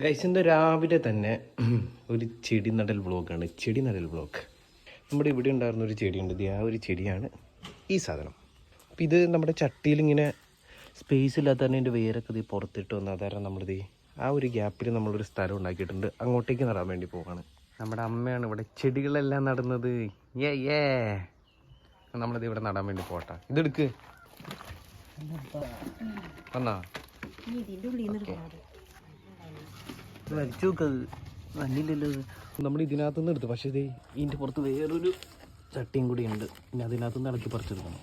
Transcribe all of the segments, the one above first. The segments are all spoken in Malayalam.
ഗൈസിന്റെ രാവിലെ തന്നെ ഒരു ചെടി നടൽ വ്ളോഗാണ് ചെടി നടൽ വ്ളോഗ് നമ്മുടെ ഇവിടെ ഉണ്ടായിരുന്ന ഒരു ചെടിയുണ്ട്. ഇത് ആ ഒരു ചെടിയാണ് ഈ സാധനം. അപ്പം ഇത് നമ്മുടെ ചട്ടിയിൽ ഇങ്ങനെ സ്പേസ് ഇല്ലാത്ത തന്നെ എന്റെ വേരൊക്കെ ഇത് പുറത്തിട്ട് വന്ന് അതാരം നമ്മളിത് ആ ഒരു ഗ്യാപ്പിൽ നമ്മളൊരു സ്ഥലം ഉണ്ടാക്കിയിട്ടുണ്ട്. അങ്ങോട്ടേക്ക് നടാൻ വേണ്ടി പോവാണ്. നമ്മുടെ അമ്മയാണ് ഇവിടെ ചെടികളെല്ലാം നടുന്നത്. ഏ ഏ നമ്മളിത് ഇവിടെ നടാൻ വേണ്ടി പോട്ടെ. ഇതെടുക്ക് വന്നാ? ഇതിന്റെ ഉള്ളിൽ നിന്ന് ഒരുപാട് വലിച്ചു നോക്കത് നല്ലില്ലല്ലോ നമ്മൾ ഇതിനകത്ത് നിന്ന് എടുത്തു. പക്ഷേ ഇതേ ഇതിന്റെ പുറത്ത് വേറൊരു ചട്ടിയും കൂടി ഉണ്ട്. പിന്നെ അതിനകത്ത് നിന്ന് ഇളക്കി പറിച്ചെടുക്കണം.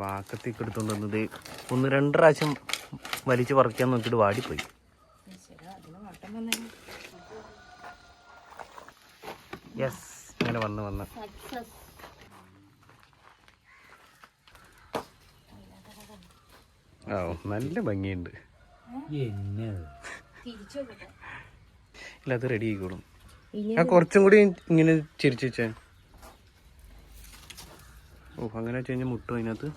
വാക്കത്തേക്ക് എടുത്തുകൊണ്ട് വന്നത് ഒന്ന് രണ്ട് പ്രാവശ്യം വലിച്ച് പറിക്കാൻ നോക്കിയിട്ട് വാടിപ്പോയി. അതിന് വട്ടം വന്നേ യെസ് ഇങ്ങനെ വന്ന് വന്ന്. സക്സസ് ആ നല്ല ഭംഗിയുണ്ട്. നോക്കട്ടെ ഇല്ല അത് റെഡി ആയിക്കോളും. ഞാൻ ആ കുറച്ചും കൂടി ഇങ്ങനെ ചിരിച്ചു വെച്ചാൽ ഓ അങ്ങനെ വെച്ച് കഴിഞ്ഞാൽ മുട്ടും അതിനകത്ത്.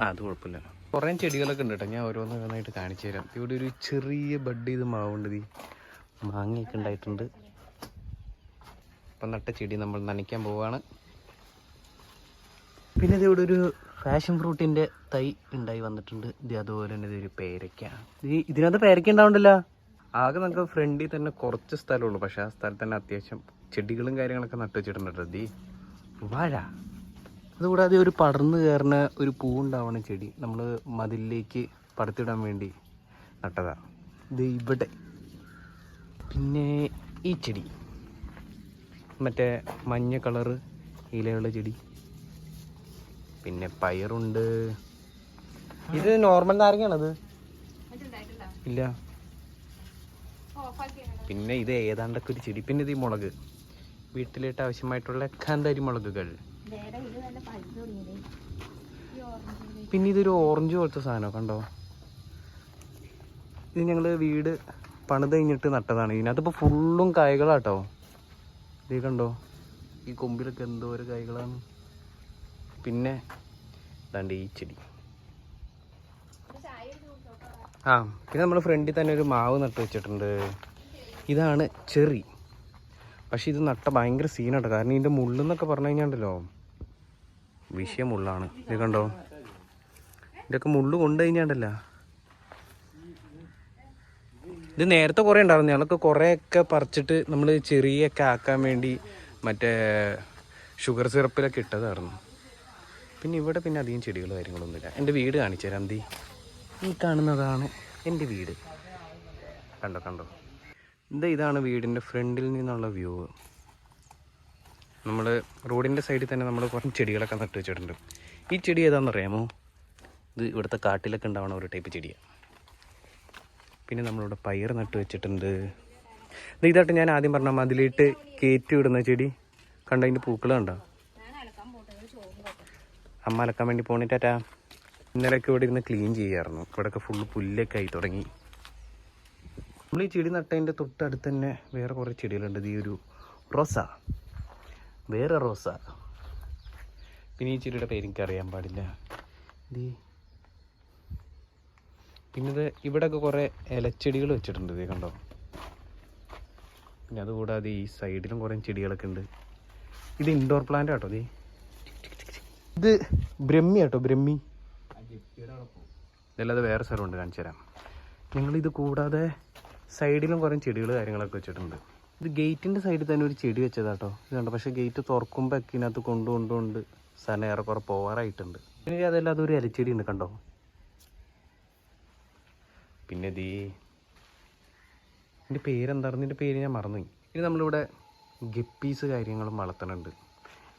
ആ അത് കുഴപ്പമില്ല കുറേ ചെടികളൊക്കെ ഉണ്ട് കേട്ടോ. ഞാൻ ഓരോന്ന് ഓരോന്നായിട്ട് കാണിച്ചു തരാം. ഇവിടെ ഒരു ചെറിയ ബഡ് ചെയ്ത് മാവുണ്ട് ഈ മാങ്ങയൊക്കെ ഉണ്ടായിട്ടുണ്ട്. അപ്പം നട്ട ചെടി നമ്മൾ നനയ്ക്കാൻ പോവാണ്. പിന്നെ ഇതിവിടെ ഇവിടെ ഒരു ഫാഷൻ ഫ്രൂട്ടിന്റെ തൈ ഉണ്ടായി വന്നിട്ടുണ്ട്. ഇത് അതുപോലെ തന്നെ ഇതൊരു പേരയ്ക്ക. ഇത് ഇതിനകത്ത് പേരയ്ക്ക ഉണ്ടാവണ്ടല്ലോ? ആകെ നമുക്ക് ഫ്രണ്ടിൽ തന്നെ കുറച്ച് സ്ഥലമുള്ളൂ. പക്ഷെ ആ സ്ഥലത്ത് തന്നെ അത്യാവശ്യം ചെടികളും കാര്യങ്ങളൊക്കെ നട്ടു വെച്ചിട്ടുണ്ട്. ഈ വാഴ. അതുകൂടാതെ ഒരു പടർന്നു കയറുന്ന ഒരു പൂവുണ്ടാവണ ചെടി നമ്മൾ മതിലിലേക്ക് പടുത്തിടാൻ വേണ്ടി നട്ടതാ. ഇത് ഇവിടെ. പിന്നെ ഈ ചെടി. മറ്റേ മഞ്ഞ കളറ് ഇലയുള്ള ചെടി. പിന്നെ പയറുണ്ട്. ഇത് നോർമൽ നാരങ്ങയാണത്? ഇല്ല. പിന്നെ ഇത് ഏതാണ്ടൊക്കെ ഒരു ചെടി. പിന്നെ ഇത് ഈ മുളക്. വീട്ടിലേട്ട് ആവശ്യമായിട്ടുള്ള കാന്താരി മുളകുകൾ. പിന്നെ ഇതൊരു ഓറഞ്ച് പോലത്തെ സാധനം കണ്ടോ? ഇത് ഞങ്ങൾ വീട് പണിത് കഴിഞ്ഞിട്ട് നട്ടതാണ്. ഇതിനകത്തിപ്പോൾ ഫുള്ളും കായകളാട്ടോ. ഇത് കണ്ടോ? ഈ കൊമ്പിലൊക്കെ എന്തോ ഒരു കായ്കളാണ് പിന്നെ ഇതാണ്ട് ഈ ചെടി. ആ പിന്നെ നമ്മൾ ഫ്രണ്ടിൽ തന്നെ ഒരു മാവ് നട്ട് വെച്ചിട്ടുണ്ട്. ഇതാണ് ചെറി. പക്ഷേ ഇത് നട്ട ഭയങ്കര സീനാട്ടോ. കാരണം ഇതിന്റെ മുള്ളെന്നൊക്കെ പറഞ്ഞു കഴിഞ്ഞാണ്ടല്ലോ. വിഷയം മുള്ളാണ്. ഇത് കണ്ടോ? ഇതൊക്കെ മുള്ളു കൊണ്ടു കഴിഞ്ഞാണ്ടല്ല. ഇത് നേരത്തെ കുറേ ഉണ്ടായിരുന്നു. ഞങ്ങളൊക്കെ കുറേയൊക്കെ പറിച്ചിട്ട് നമ്മൾ ചെറിയൊക്കെ ആക്കാൻ വേണ്ടി മറ്റേ ഷുഗർ സിറപ്പിലൊക്കെ ഇട്ടതായിരുന്നു. പിന്നെ ഇവിടെ പിന്നെ അധികം ചെടികൾ കാര്യങ്ങളൊന്നുമില്ല. എന്റെ വീട് കാണിച്ചു തരാം. എന്തി ഈ കാണുന്നതാണ് എന്റെ വീട്. കണ്ടോ കണ്ടോ? ഇത് ഇതാണ് വീടിന്റെ ഫ്രണ്ടിൽ നിന്നുള്ള വ്യൂ. നമ്മൾ റോഡിന്റെ സൈഡിൽ തന്നെ നമ്മൾ കുറച്ച് ചെടികളൊക്കെ നട്ട് വെച്ചിട്ടുണ്ട്. ഈ ചെടി ഏതാണെന്ന് അറിയാമോ? ഇത് ഇവിടുത്തെ കാട്ടിലൊക്കെ ഉണ്ടാവണ ഒരു ടൈപ്പ് ചെടിയാണ് പിന്നെ നമ്മളിവിടെ പയർ നട്ട് വെച്ചിട്ടുണ്ട്. ഇത് ഇതായിട്ട് ഞാൻ ആദ്യം പറഞ്ഞ മതിലിട്ട് കയറ്റി വിടുന്ന ചെടി. കണ്ട അതിന്റെ പൂക്കൾ കണ്ടോ ഞാൻ അലക്കാൻ പോട്ടത് ചോറും കട്ടെ അമ്മ അലക്കാൻ വേണ്ടി പോണിട്ടാ ഇന്നലെയൊക്കെ ഇവിടെ ഇരുന്ന് ക്ലീൻ ചെയ്യായിരുന്നു. ഇവിടെയൊക്കെ ഫുള്ള് പുല്ലൊക്കെ ആയി തുടങ്ങി. നമ്മൾ ഈ ചെടി നട്ടതിന്റെ തൊട്ടടുത്ത് തന്നെ വേറെ കുറേ ചെടികളുണ്ട്. ഈ ഒരു റോസ. വേറെ റോസ. പിന്നെ ഈ ചെടിയുടെ പേര് പാടില്ല. ഇത് പിന്നെ ഇത് ഇവിടെയൊക്കെ കുറേ ഇലച്ചെടികൾ വെച്ചിട്ടുണ്ട് ഇത് കണ്ടോ. പിന്നെ അതുകൂടാതെ ഈ സൈഡിലും കുറേ ചെടികളൊക്കെ ഉണ്ട്. ഇത് ഇൻഡോർ പ്ലാന്റ് ആട്ടോ ഇത് ഇത് ബ്രഹ്മി കേട്ടോ ബ്രഹ്മി. ഇതല്ലാതെ വേറെ സ്ഥലമുണ്ട് കാണിച്ചു തരാം. ഞങ്ങളിത് കൂടാതെ സൈഡിലും കുറേ ചെടികൾ കാര്യങ്ങളൊക്കെ വെച്ചിട്ടുണ്ട്. ഇത് ഗേറ്റിന്റെ സൈഡിൽ തന്നെ ഒരു ചെടി വെച്ചതാട്ടോ. ഇത് കണ്ടോ പക്ഷേ ഗേറ്റ് തുറക്കുമ്പോൾ ഒക്കെ ഇതിനകത്ത് കൊണ്ട് കൊണ്ടുകൊണ്ട് സ്ഥലം ഏറെക്കുറെ പോവാറായിട്ടുണ്ട്. പിന്നെ അതല്ലാതെ ഒരു ഇലച്ചെടി ഉണ്ട് കണ്ടോ? പിന്നെ ദീ ഇതിന്റെ പേരെന്തായിരുന്നു ഇതിന്റെ പേര് ഞാൻ മറന്നു ഇനി നമ്മളിവിടെ ഗപ്പീസ് കാര്യങ്ങളും വളർത്തുന്നുണ്ട്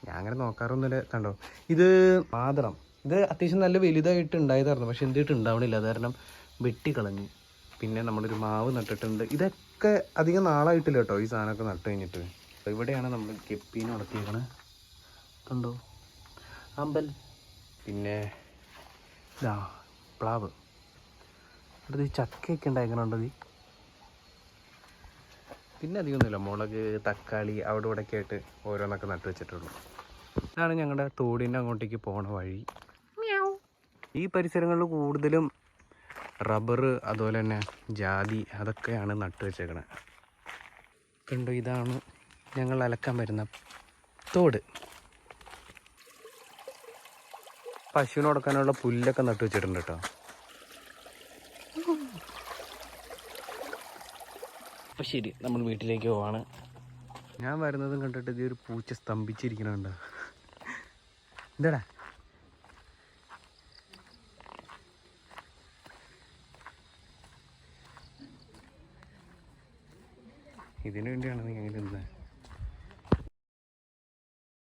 ഞാൻ അങ്ങനെ നോക്കാറൊന്നുമില്ല കണ്ടോ? ഇത് മാതളം ഇത് അത്യാവശ്യം നല്ല വലുതായിട്ട് ഉണ്ടായതായിരുന്നു പക്ഷെ എന്തിട്ട് ഉണ്ടാവണില്ല. കാരണം വെട്ടിക്കളഞ്ഞു. പിന്നെ നമ്മളൊരു മാവ് നട്ടിട്ടുണ്ട്. ഇതൊക്കെ അധികം നാളായിട്ടില്ല കേട്ടോ ഈ സാധനമൊക്കെ നട്ട് കഴിഞ്ഞിട്ട്. ഇവിടെയാണ് നമ്മൾ കെപ്പീന് വളർത്തിയേക്കണത് കണ്ടോ? അമ്പൽ. പിന്നെ ഇതാ പ്ലാവ്. അടുത്ത് ചക്കയൊക്കെ ഉണ്ടായിരിക്കണുണ്ടോ പിന്നെ അധികമൊന്നുമില്ല മുളക് തക്കാളി അവിടെ ഇവിടെ ഒക്കെ ആയിട്ട് ഓരോന്നൊക്കെ നട്ടു വെച്ചിട്ടുള്ളൂ. ഇതാണ് ഞങ്ങളുടെ തോടിന്റെ അങ്ങോട്ടേക്ക് പോണ വഴി. ഈ പരിസരങ്ങളിൽ കൂടുതലും റബ്ബർ അതുപോലെ തന്നെ ജാതി അതൊക്കെയാണ് നട്ടു വെച്ചേക്കണത് കണ്ടു ഇതാണ് ഞങ്ങൾ അലക്കാൻ വരുന്ന തോട്. പശുവിന് കൊടുക്കാനുള്ള പുല്ലൊക്കെ നട്ടു വെച്ചിട്ടുണ്ട് കേട്ടോ. അപ്പം ശരി നമ്മൾ വീട്ടിലേക്ക് പോവാണ്. ഞാൻ വരുന്നതും കണ്ടിട്ട് ഇതേ ഒരു പൂച്ച സ്തംഭിച്ചിരിക്കണുണ്ടോ. എന്താടാ ഇതിനു വേണ്ടിയാണ് നീ അങ്ങനെ ഇരുന്നത്